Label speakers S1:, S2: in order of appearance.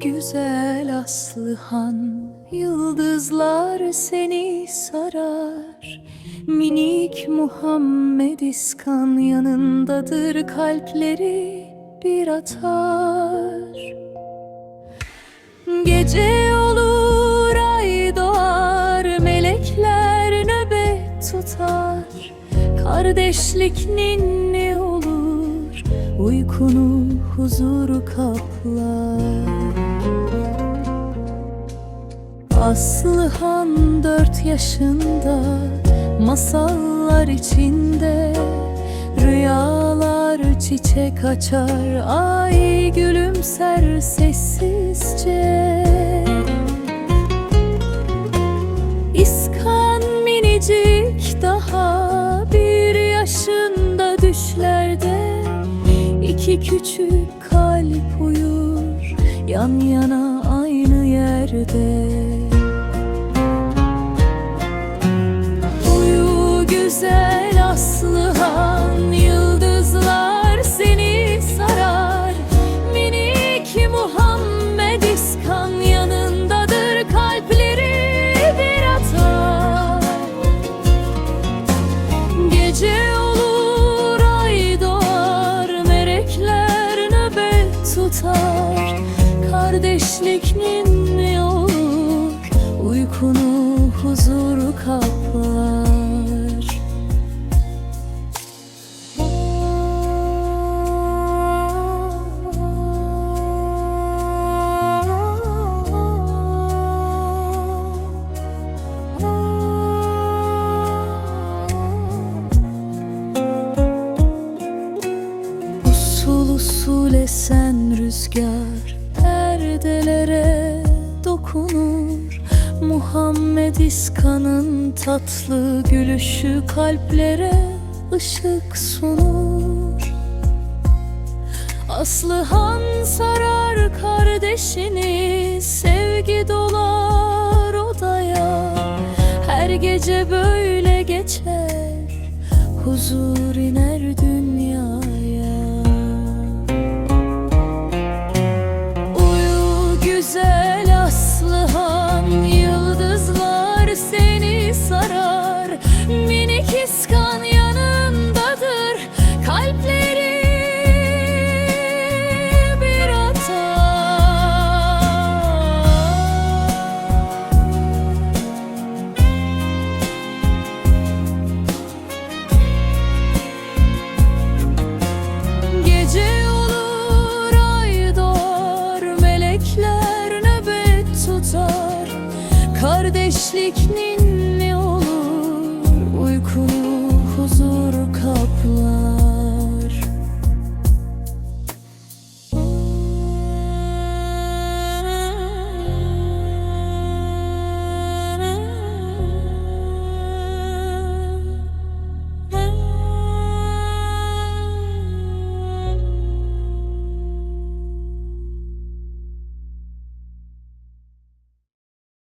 S1: güzel Aslıhan Yıldızlar seni sarar. Minik Muhammed İskan yanındadır kalpleri bir atar. Gece olur ay doğar melekler nöbet tutar. Kardeşlik ninni uykunu huzur kaplar. Aslıhan dört yaşında masallar içinde Rüyalar çiçek açar. Ay gülümser sessizce. İskan minicik daha bir yaşında düşlerde iki küçük kalp uyur yan yana aynı yerde tutar Kardeşlik ninni olur uykunu huzur kaplar Usul usul esen rüzgar perdelere dokunur. Muhammed İskan'ın tatlı gülüşü kalplere ışık sunur. Aslıhan sarar kardeşini sevgi dolar odaya. Her gece böyle geçer huzur iner dünyaya İskan yanındadır Kalpleri bir atar Gece olur ay doğar melekler nöbet tutar. Kardeşlik ninni